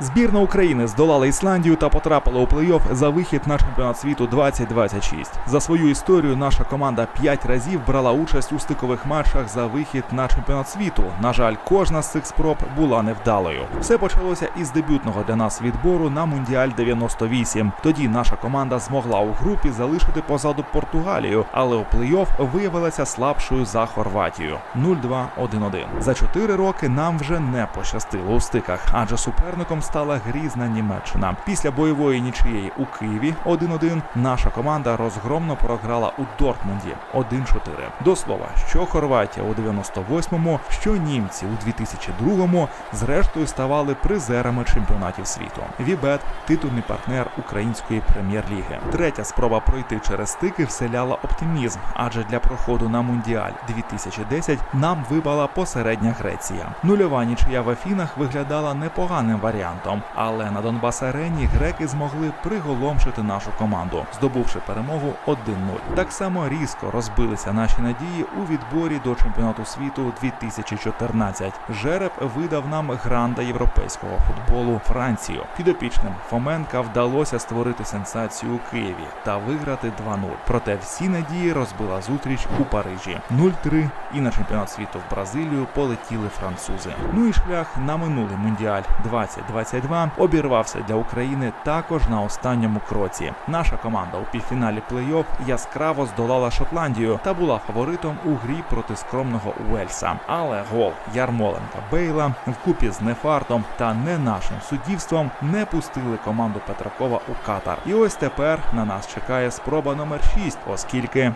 Збірна України здолала Ісландію та потрапила у плей-офф за вихід на чемпіонат світу 2026. За свою історію наша команда п'ять разів брала участь у стикових матчах за вихід на чемпіонат світу. На жаль, кожна з цих спроб була невдалою. Все почалося із дебютного для нас відбору на Мундіаль 98. Тоді наша команда змогла у групі залишити позаду Португалію, але у плей-офф виявилася слабшою за Хорватію 0-2-1-1. За чотири роки нам вже не пощастило у стиках, адже суперником стала грізна Німеччина. Після бойової нічиєї у Києві 1-1 наша команда розгромно програла у Дортмунді 1-4. До слова, що Хорватія у 98-му, що німці у 2002-му зрештою ставали призерами чемпіонатів світу. Вібет титульний партнер української прем'єр-ліги. Третя спроба пройти через стики вселяла оптимізм, адже для проходу на Мундіаль 2010 нам випала посередня Греція. Нульова нічия в Афінах виглядала непоганим варіантом, але на Донбас арені греки змогли приголомшити нашу команду, здобувши перемогу 1-0. Так само різко розбилися наші надії у відборі до чемпіонату світу 2014. Жереб видав нам гранда європейського футболу Францію. Підопічним Фоменка вдалося створити сенсацію у Києві та виграти 2-0. Проте всі надії розбила зустріч у Парижі 0-3 і на чемпіонат світу в Бразилію полетіли французи. Ну і шлях на минулий мундіаль 2022 обірвався для України також на останньому кроці. Наша команда у півфіналі плей-офф яскраво здолала Шотландію та була фаворитом у грі проти скромного Уельса. Але гол Ярмоленка Бейла вкупі з нефартом та не нашим суддівством не пустили команду Петракова у Катар. І ось тепер на нас чекає спроба номер 6, оскільки